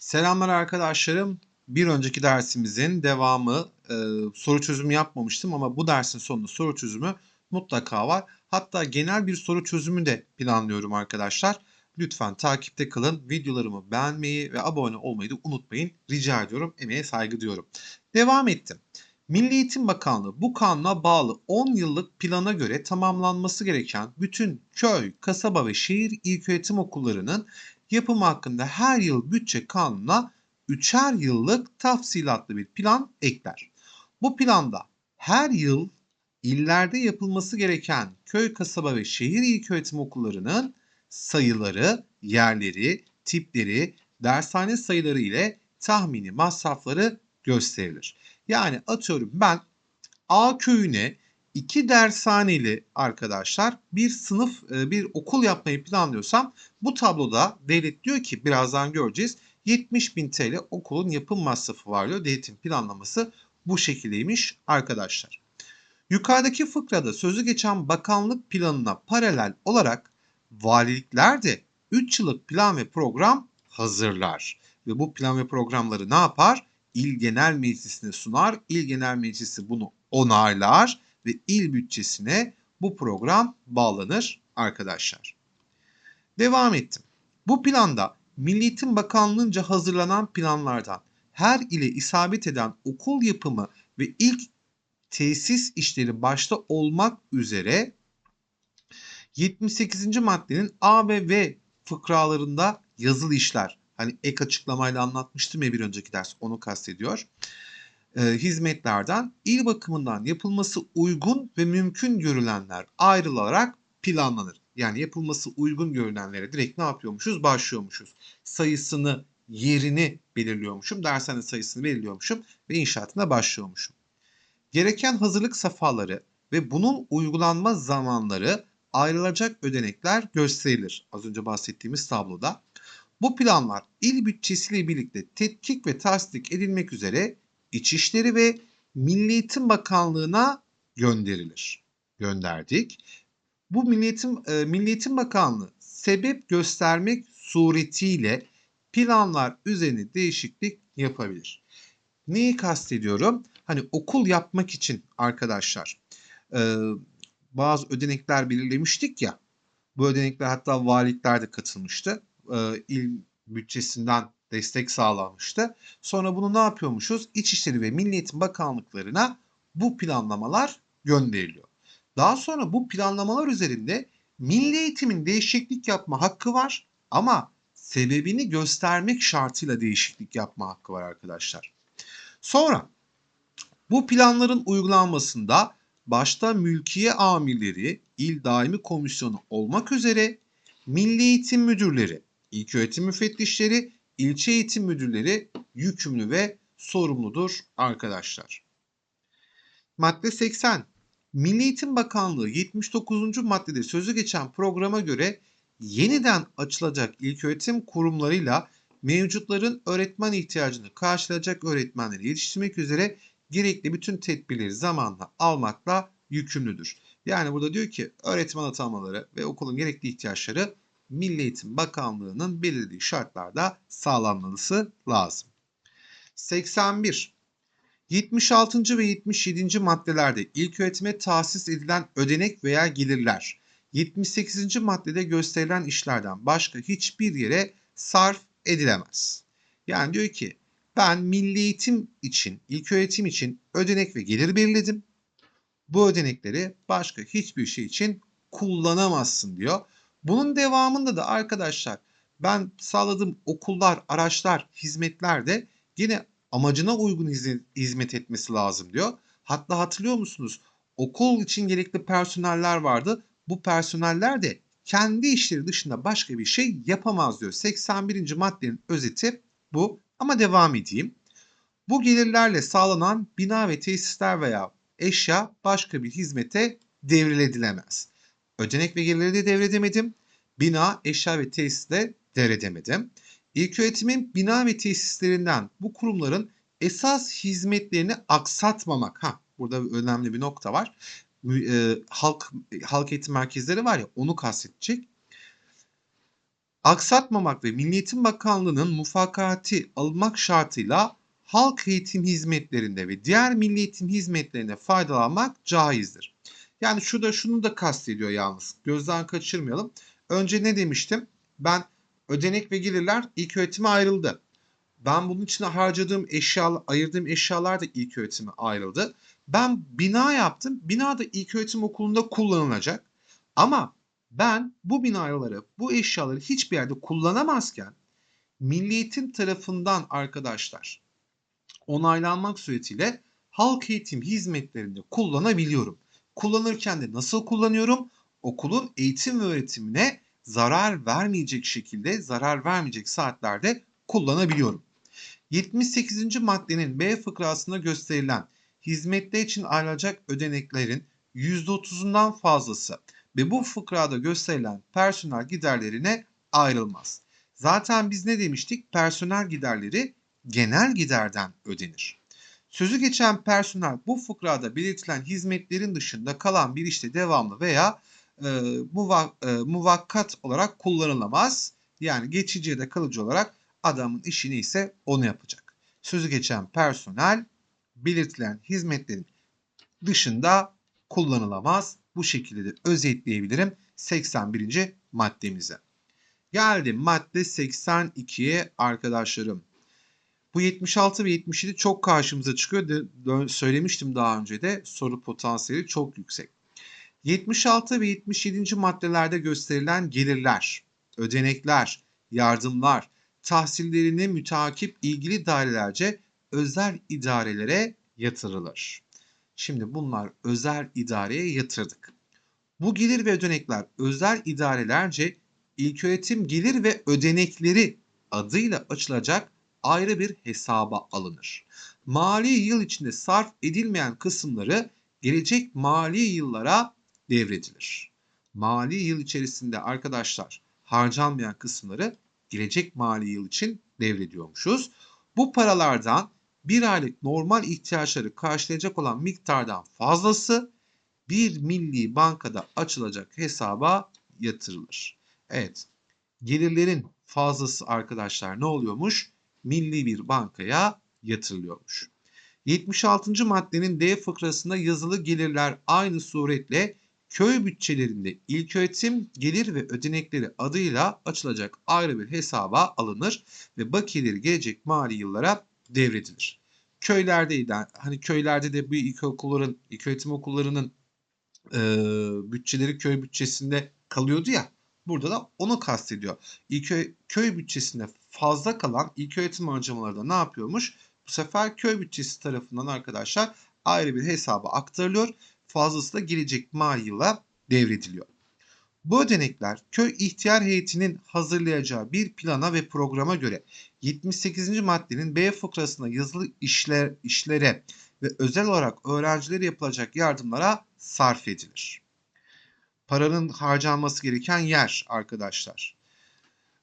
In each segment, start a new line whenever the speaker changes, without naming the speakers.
Selamlar arkadaşlarım. Bir önceki dersimizin devamı e, soru çözümü yapmamıştım ama bu dersin sonunda soru çözümü mutlaka var. Hatta genel bir soru çözümü de planlıyorum arkadaşlar. Lütfen takipte kalın. Videolarımı beğenmeyi ve abone olmayı da unutmayın. Rica ediyorum. Emeğe saygı diyorum. Devam ettim. Milli Eğitim Bakanlığı bu kanuna bağlı 10 yıllık plana göre tamamlanması gereken bütün köy, kasaba ve şehir ilköğretim okullarının yapımı hakkında her yıl bütçe kanununa üçer yıllık tafsilatlı bir plan ekler. Bu planda her yıl illerde yapılması gereken köy, kasaba ve şehir ilköğretim okullarının sayıları, yerleri, tipleri, dershane sayıları ile tahmini masrafları gösterilir. Yani atıyorum ben A köyüne iki dershaneli arkadaşlar bir sınıf e, bir okul yapmayı planlıyorsam bu tabloda devlet diyor ki birazdan göreceğiz 70 bin TL okulun yapım masrafı var diyor. Devletin planlaması bu şekildeymiş arkadaşlar. Yukarıdaki fıkrada sözü geçen bakanlık planına paralel olarak valilikler de 3 yıllık plan ve program hazırlar. Ve bu plan ve programları ne yapar? İl Genel Meclisi'ne sunar. İl Genel Meclisi bunu onaylar ve il bütçesine bu program bağlanır arkadaşlar. Devam ettim. Bu planda Milli Eğitim Bakanlığı'nca hazırlanan planlardan her ile isabet eden okul yapımı ve ilk tesis işleri başta olmak üzere 78. maddenin A ve V fıkralarında yazılı işler. Hani ek açıklamayla anlatmıştım ya bir önceki ders onu kastediyor. E, hizmetlerden il bakımından yapılması uygun ve mümkün görülenler ayrılarak planlanır. Yani yapılması uygun görünenlere direkt ne yapıyormuşuz? Başlıyormuşuz. Sayısını, yerini belirliyormuşum. Dershane sayısını belirliyormuşum ve inşaatına başlıyormuşum. Gereken hazırlık safhaları ve bunun uygulanma zamanları ayrılacak ödenekler gösterilir. Az önce bahsettiğimiz tabloda. Bu planlar il bütçesiyle birlikte tetkik ve tasdik edilmek üzere İçişleri ve Milli Eğitim Bakanlığı'na gönderilir. Gönderdik. Bu Milli Eğitim, e, Milli Eğitim Bakanlığı sebep göstermek suretiyle planlar üzerine değişiklik yapabilir. Neyi kastediyorum? Hani okul yapmak için arkadaşlar e, bazı ödenekler belirlemiştik ya. Bu ödenekler hatta valilikler de katılmıştı. E, il bütçesinden destek sağlanmıştı. Sonra bunu ne yapıyormuşuz? İçişleri ve Milli Eğitim Bakanlıklarına bu planlamalar gönderiliyor. Daha sonra bu planlamalar üzerinde milli eğitimin değişiklik yapma hakkı var ama sebebini göstermek şartıyla değişiklik yapma hakkı var arkadaşlar. Sonra bu planların uygulanmasında başta mülkiye amirleri, il daimi komisyonu olmak üzere milli eğitim müdürleri, ilköğretim müfettişleri, ilçe eğitim müdürleri yükümlü ve sorumludur arkadaşlar. Madde 80 Milli Eğitim Bakanlığı 79. maddede sözü geçen programa göre yeniden açılacak ilköğretim kurumlarıyla mevcutların öğretmen ihtiyacını karşılayacak öğretmenleri yetiştirmek üzere gerekli bütün tedbirleri zamanla almakla yükümlüdür. Yani burada diyor ki öğretmen atanmaları ve okulun gerekli ihtiyaçları Milli Eğitim Bakanlığı'nın belirlediği şartlarda sağlanması lazım. 81. 76. ve 77. maddelerde ilk öğretime tahsis edilen ödenek veya gelirler 78. maddede gösterilen işlerden başka hiçbir yere sarf edilemez. Yani diyor ki ben milli eğitim için, ilk öğretim için ödenek ve gelir belirledim. Bu ödenekleri başka hiçbir şey için kullanamazsın diyor. Bunun devamında da arkadaşlar ben sağladığım okullar, araçlar, hizmetler de yine amacına uygun hizmet etmesi lazım diyor. Hatta hatırlıyor musunuz? Okul için gerekli personeller vardı. Bu personeller de kendi işleri dışında başka bir şey yapamaz diyor. 81. maddenin özeti bu. Ama devam edeyim. Bu gelirlerle sağlanan bina ve tesisler veya eşya başka bir hizmete devredilemez. Ödenek ve gelirleri de devredemedim. Bina, eşya ve tesisle devredemedim. İlköğretimin bina ve tesislerinden bu kurumların esas hizmetlerini aksatmamak. Ha, burada önemli bir nokta var. E, halk halk eğitim merkezleri var ya onu kastedecek. aksatmamak ve Milli Eğitim Bakanlığı'nın mufakkati alınmak şartıyla halk eğitim hizmetlerinde ve diğer milli eğitim hizmetlerinde faydalanmak caizdir. Yani şurada şunu da kastediyor yalnız. Gözden kaçırmayalım. Önce ne demiştim? Ben ödenek ve gelirler ilk öğretime ayrıldı. Ben bunun için harcadığım eşya, ayırdığım eşyalar da ilk öğretime ayrıldı. Ben bina yaptım. Bina da ilk öğretim okulunda kullanılacak. Ama ben bu binaları, bu eşyaları hiçbir yerde kullanamazken Milli Eğitim tarafından arkadaşlar onaylanmak suretiyle halk eğitim hizmetlerinde kullanabiliyorum. Kullanırken de nasıl kullanıyorum? Okulun eğitim ve öğretimine zarar vermeyecek şekilde, zarar vermeyecek saatlerde kullanabiliyorum. 78. maddenin B fıkrasında gösterilen hizmetler için ayrılacak ödeneklerin %30'undan fazlası ve bu fıkrada gösterilen personel giderlerine ayrılmaz. Zaten biz ne demiştik? Personel giderleri genel giderden ödenir. Sözü geçen personel bu fıkrada belirtilen hizmetlerin dışında kalan bir işte devamlı veya e, muvak, e, muvakkat olarak kullanılamaz. Yani geçici ya da kalıcı olarak adamın işini ise onu yapacak. Sözü geçen personel belirtilen hizmetlerin dışında kullanılamaz. Bu şekilde de özetleyebilirim 81. maddemize. Geldim madde 82'ye arkadaşlarım. Bu 76 ve 77 çok karşımıza çıkıyor. De, söylemiştim daha önce de soru potansiyeli çok yüksek. 76 ve 77. maddelerde gösterilen gelirler, ödenekler, yardımlar, tahsillerini mütakip ilgili dairelerce özel idarelere yatırılır. Şimdi bunlar özel idareye yatırdık. Bu gelir ve ödenekler özel idarelerce ilköğretim gelir ve ödenekleri adıyla açılacak ayrı bir hesaba alınır. Mali yıl içinde sarf edilmeyen kısımları gelecek mali yıllara devredilir. Mali yıl içerisinde arkadaşlar harcanmayan kısımları gelecek mali yıl için devrediyormuşuz. Bu paralardan bir aylık normal ihtiyaçları karşılayacak olan miktardan fazlası bir milli bankada açılacak hesaba yatırılır. Evet gelirlerin fazlası arkadaşlar ne oluyormuş? Milli bir bankaya yatırılıyormuş. 76. maddenin D fıkrasında yazılı gelirler aynı suretle köy bütçelerinde ilköğretim gelir ve ödenekleri adıyla açılacak ayrı bir hesaba alınır ve bakiyeleri gelecek mali yıllara devredilir. Köylerdeydi hani köylerde de bu ilkokulların, ilköğretim okullarının e, bütçeleri köy bütçesinde kalıyordu ya. Burada da onu kastediyor. İlköy, köy bütçesinde fazla kalan ilköğretim harcamaları da ne yapıyormuş? Bu sefer köy bütçesi tarafından arkadaşlar ayrı bir hesaba aktarılıyor. Fazlası da gelecek mali yıla devrediliyor. Bu ödenekler köy ihtiyar heyetinin hazırlayacağı bir plana ve programa göre 78. maddenin B fıkrasında yazılı işler, işlere ve özel olarak öğrencilere yapılacak yardımlara sarf edilir. Paranın harcanması gereken yer arkadaşlar.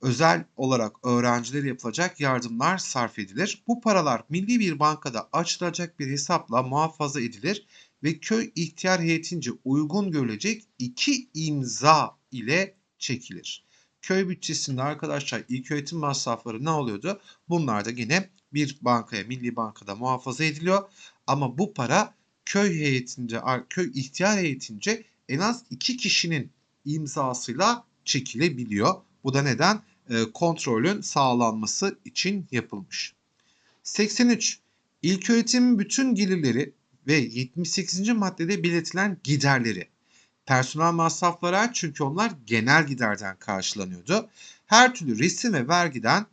Özel olarak öğrencilere yapılacak yardımlar sarf edilir. Bu paralar milli bir bankada açılacak bir hesapla muhafaza edilir ve köy ihtiyar heyetince uygun görülecek iki imza ile çekilir. Köy bütçesinde arkadaşlar ilk öğretim masrafları ne oluyordu? Bunlar da yine bir bankaya, milli bankada muhafaza ediliyor. Ama bu para köy heyetince, köy ihtiyar heyetince en az iki kişinin imzasıyla çekilebiliyor. Bu da neden? E, kontrolün sağlanması için yapılmış. 83. İlköğretim bütün gelirleri ve 78. maddede belirtilen giderleri. Personel masrafları çünkü onlar genel giderden karşılanıyordu. Her türlü resim ve vergiden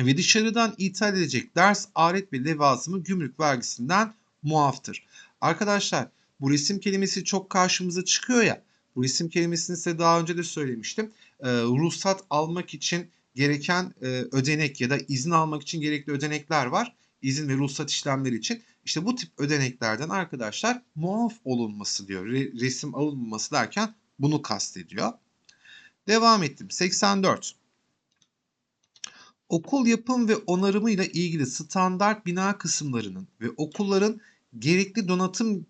ve dışarıdan ithal edecek ders, alet ve levazımı gümrük vergisinden muaftır. Arkadaşlar bu resim kelimesi çok karşımıza çıkıyor ya. Bu resim kelimesini size daha önce de söylemiştim. Ee, ruhsat almak için gereken e, ödenek ya da izin almak için gerekli ödenekler var. İzin ve ruhsat işlemleri için. İşte bu tip ödeneklerden arkadaşlar muaf olunması diyor. Re, resim alınmaması derken bunu kastediyor. Devam ettim. 84. Okul yapım ve onarımıyla ilgili standart bina kısımlarının ve okulların gerekli donatım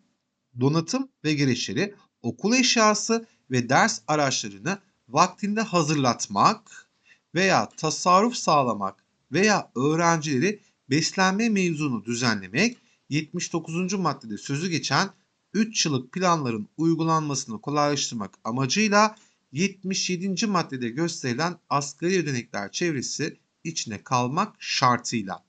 donatım ve gereçleri, okul eşyası ve ders araçlarını vaktinde hazırlatmak veya tasarruf sağlamak veya öğrencileri beslenme mevzunu düzenlemek 79. maddede sözü geçen 3 yıllık planların uygulanmasını kolaylaştırmak amacıyla 77. maddede gösterilen asgari ödenekler çevresi içine kalmak şartıyla.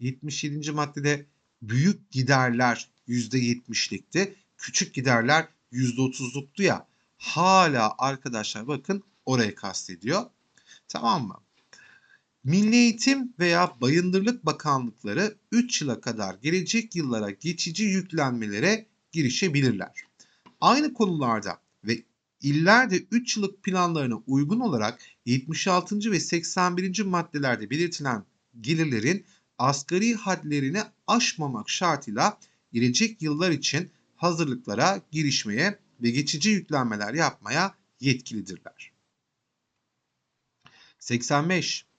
77. maddede büyük giderler %70'likti, küçük giderler %30'luktu ya. Hala arkadaşlar bakın orayı kastediyor. Tamam mı? Milli Eğitim veya Bayındırlık Bakanlıkları 3 yıla kadar gelecek yıllara geçici yüklenmelere girişebilirler. Aynı konularda ve illerde 3 yıllık planlarına uygun olarak 76. ve 81. maddelerde belirtilen gelirlerin asgari hadlerini aşmamak şartıyla gelecek yıllar için hazırlıklara girişmeye ve geçici yüklenmeler yapmaya yetkilidirler. 85.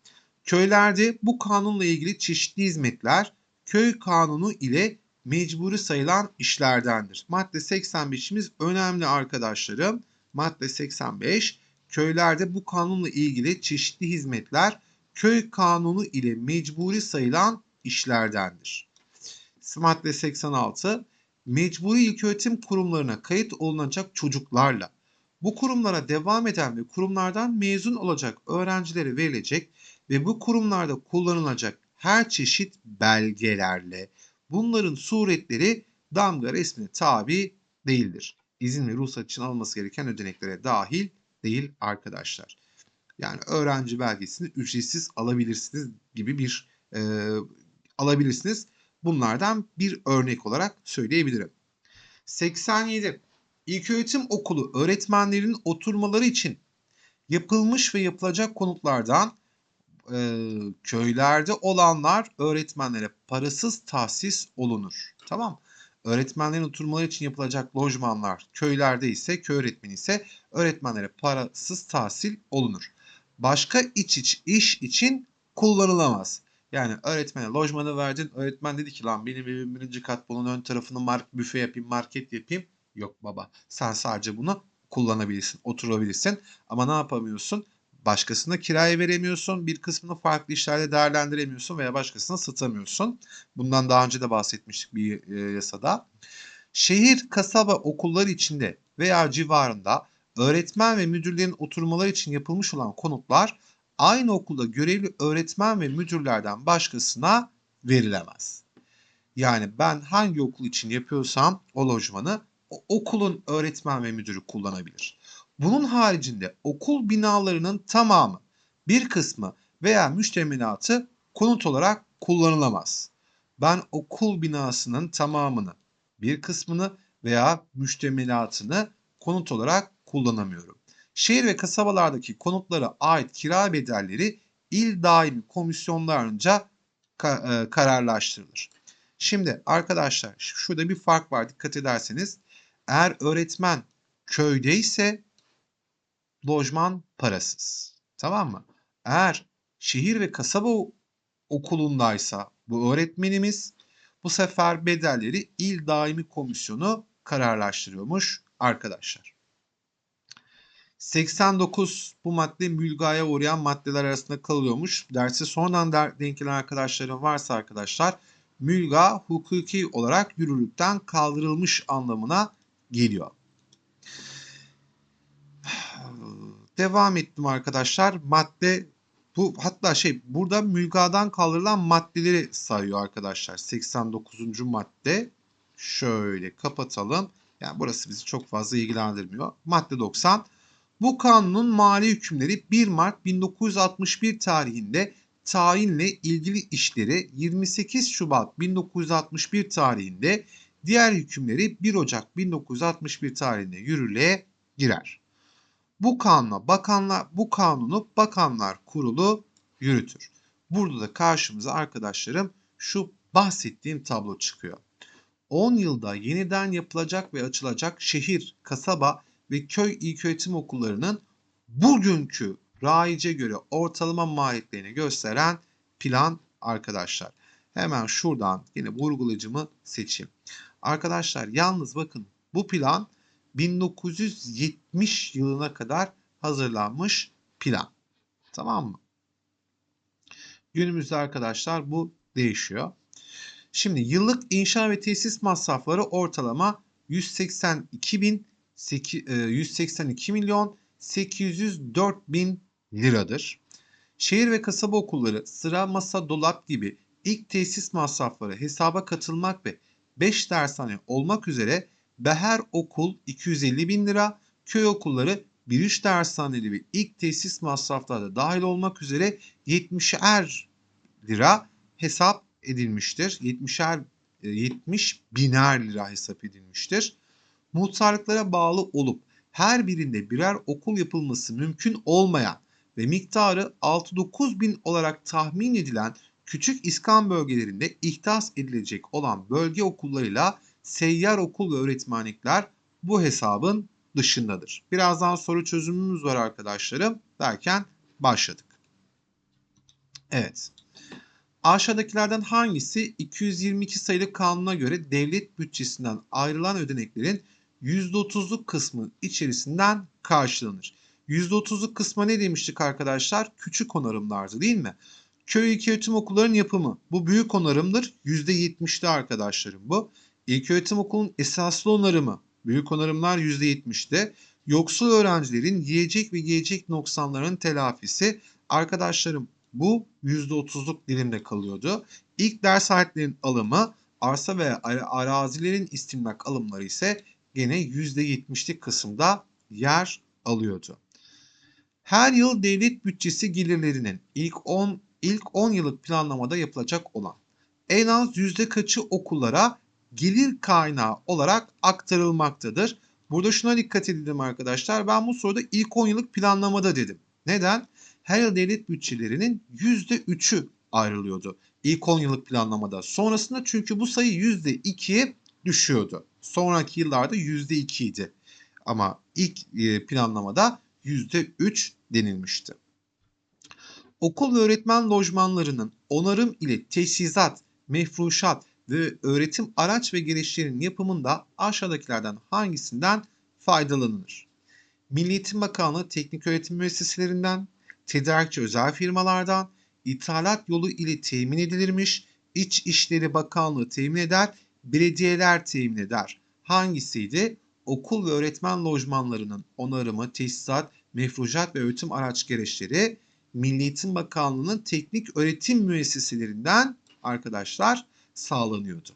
Köylerde bu kanunla ilgili çeşitli hizmetler köy kanunu ile mecburi sayılan işlerdendir. Madde 85'imiz önemli arkadaşlarım. Madde 85 köylerde bu kanunla ilgili çeşitli hizmetler köy kanunu ile mecburi sayılan işlerdendir. Madde 86 mecburi ilköğretim kurumlarına kayıt olunacak çocuklarla bu kurumlara devam eden ve kurumlardan mezun olacak öğrencilere verilecek ve bu kurumlarda kullanılacak her çeşit belgelerle bunların suretleri damga resmine tabi değildir. İzin ve ruhsat için alınması gereken ödeneklere dahil değil arkadaşlar. Yani öğrenci belgesini ücretsiz alabilirsiniz gibi bir e, alabilirsiniz. Bunlardan bir örnek olarak söyleyebilirim. 87. İlköğretim okulu öğretmenlerin oturmaları için yapılmış ve yapılacak konutlardan e, köylerde olanlar öğretmenlere parasız tahsis olunur. Tamam Öğretmenlerin oturmaları için yapılacak lojmanlar köylerde ise köy öğretmeni ise öğretmenlere parasız tahsil olunur. Başka iç iç iş için kullanılamaz. Yani öğretmene lojmanı verdin. Öğretmen dedi ki lan benim evim birinci kat bunun ön tarafını mark büfe yapayım market yapayım. Yok baba sen sadece bunu kullanabilirsin, oturabilirsin. Ama ne yapamıyorsun? Başkasına kiraya veremiyorsun. Bir kısmını farklı işlerde değerlendiremiyorsun veya başkasına satamıyorsun. Bundan daha önce de bahsetmiştik bir e, yasada. Şehir, kasaba, okullar içinde veya civarında öğretmen ve müdürlerin oturmaları için yapılmış olan konutlar aynı okulda görevli öğretmen ve müdürlerden başkasına verilemez. Yani ben hangi okul için yapıyorsam o lojmanı o okulun öğretmen ve müdürü kullanabilir. Bunun haricinde okul binalarının tamamı, bir kısmı veya müştemilatı konut olarak kullanılamaz. Ben okul binasının tamamını, bir kısmını veya müştemilatını konut olarak kullanamıyorum. Şehir ve kasabalardaki konutlara ait kira bedelleri il daimi komisyonlarınca e, kararlaştırılır. Şimdi arkadaşlar şurada bir fark var dikkat ederseniz. Eğer öğretmen köydeyse lojman parasız. Tamam mı? Eğer şehir ve kasaba okulundaysa bu öğretmenimiz bu sefer bedelleri il daimi komisyonu kararlaştırıyormuş arkadaşlar. 89 bu madde mülgaya uğrayan maddeler arasında kalıyormuş. Dersi sonradan denk gelen arkadaşlarım varsa arkadaşlar mülga hukuki olarak yürürlükten kaldırılmış anlamına geliyor. Devam ettim arkadaşlar. Madde bu hatta şey burada mülgadan kaldırılan maddeleri sayıyor arkadaşlar. 89. madde. Şöyle kapatalım. Yani burası bizi çok fazla ilgilendirmiyor. Madde 90. Bu kanunun mali hükümleri 1 Mart 1961 tarihinde tayinle ilgili işleri 28 Şubat 1961 tarihinde diğer hükümleri 1 Ocak 1961 tarihinde yürürlüğe girer. Bu kanuna bakanlar bu kanunu Bakanlar Kurulu yürütür. Burada da karşımıza arkadaşlarım şu bahsettiğim tablo çıkıyor. 10 yılda yeniden yapılacak ve açılacak şehir, kasaba ve köy ilköğretim okullarının bugünkü raice göre ortalama maliyetlerini gösteren plan arkadaşlar. Hemen şuradan yine vurgulayıcımı seçeyim. Arkadaşlar yalnız bakın bu plan 1970 yılına kadar hazırlanmış plan. Tamam mı? Günümüzde arkadaşlar bu değişiyor. Şimdi yıllık inşa ve tesis masrafları ortalama 182 bin 182 e, milyon 804 bin liradır. Şehir ve kasaba okulları sıra masa dolap gibi ilk tesis masrafları hesaba katılmak ve 5 dershane olmak üzere Beher okul 250 bin lira, köy okulları 1-3 dershaneli ve ilk tesis masrafları da dahil olmak üzere 70'er lira hesap edilmiştir. 70'er 70 e, biner lira hesap edilmiştir. Muhtarlıklara bağlı olup her birinde birer okul yapılması mümkün olmayan ve miktarı 6-9 bin olarak tahmin edilen küçük İskan bölgelerinde ihdas edilecek olan bölge okullarıyla seyyar okul ve öğretmenlikler bu hesabın dışındadır. Birazdan soru çözümümüz var arkadaşlarım derken başladık. Evet. Aşağıdakilerden hangisi 222 sayılı kanuna göre devlet bütçesinden ayrılan ödeneklerin %30'luk kısmı içerisinden karşılanır? %30'luk kısma ne demiştik arkadaşlar? Küçük onarımlardı değil mi? Köy ilköğretim okullarının yapımı. Bu büyük onarımdır. %70'te arkadaşlarım bu. İlköğretim okulunun esaslı onarımı. Büyük onarımlar %70'te. Yoksul öğrencilerin yiyecek ve giyecek noksanlarının telafisi. Arkadaşlarım bu %30'luk dilimde kalıyordu. İlk ders saatlerin alımı arsa ve arazilerin istimlak alımları ise gene %70'lik kısımda yer alıyordu. Her yıl devlet bütçesi gelirlerinin ilk 10 ilk 10 yıllık planlamada yapılacak olan en az yüzde kaçı okullara gelir kaynağı olarak aktarılmaktadır. Burada şuna dikkat edelim arkadaşlar. Ben bu soruda ilk 10 yıllık planlamada dedim. Neden? Her yıl devlet bütçelerinin %3'ü ayrılıyordu. İlk 10 yıllık planlamada. Sonrasında çünkü bu sayı %2'ye düşüyordu. Sonraki yıllarda %2 idi. Ama ilk e, planlamada %3 denilmişti. Okul ve öğretmen lojmanlarının onarım ile teçhizat, mefruşat ve öğretim araç ve gereçlerinin yapımında aşağıdakilerden hangisinden faydalanılır? Milli Eğitim Bakanlığı teknik öğretim müesseselerinden, tedarikçi özel firmalardan, ithalat yolu ile temin edilirmiş, İç İşleri Bakanlığı temin eder, belediyeler temin eder. Hangisiydi? Okul ve öğretmen lojmanlarının onarımı, tesisat, mefrucat ve öğretim araç gereçleri Milli Eğitim Bakanlığı'nın teknik öğretim müesseselerinden arkadaşlar sağlanıyordu.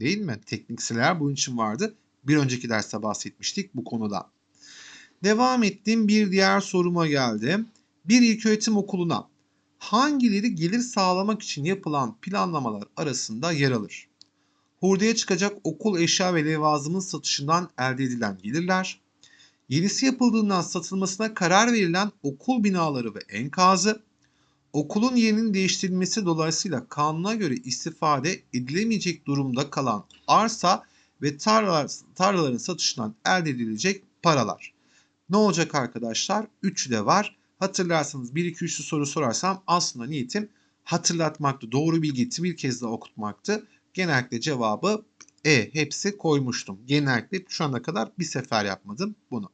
Değil mi? Teknikseler bunun için vardı. Bir önceki derste bahsetmiştik bu konuda. Devam ettiğim bir diğer soruma geldim. Bir ilköğretim okuluna hangileri gelir sağlamak için yapılan planlamalar arasında yer alır? Hurdaya çıkacak okul eşya ve levazımın satışından elde edilen gelirler, yenisi yapıldığından satılmasına karar verilen okul binaları ve enkazı, okulun yerinin değiştirilmesi dolayısıyla kanuna göre istifade edilemeyecek durumda kalan arsa ve tarlalar, tarlaların satışından elde edilecek paralar. Ne olacak arkadaşlar? Üçü de var. Hatırlarsanız 1-2-3'lü soru sorarsam aslında niyetim hatırlatmaktı. Doğru bilgiyi bir kez daha okutmaktı. Genellikle cevabı E hepsi koymuştum. Genellikle şu ana kadar bir sefer yapmadım bunu.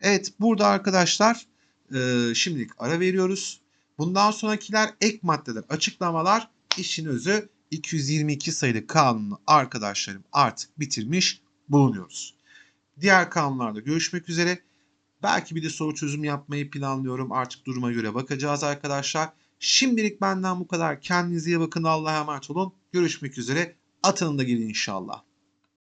Evet burada arkadaşlar e, şimdilik ara veriyoruz. Bundan sonrakiler ek maddeler, açıklamalar işin özü 222 sayılı kanunu arkadaşlarım artık bitirmiş bulunuyoruz. Diğer kanunlarda görüşmek üzere. Belki bir de soru çözüm yapmayı planlıyorum. Artık duruma göre bakacağız arkadaşlar. Şimdilik benden bu kadar. Kendinize iyi bakın. Allah'a emanet olun. Görüşmek üzere. Atın da gelin inşallah.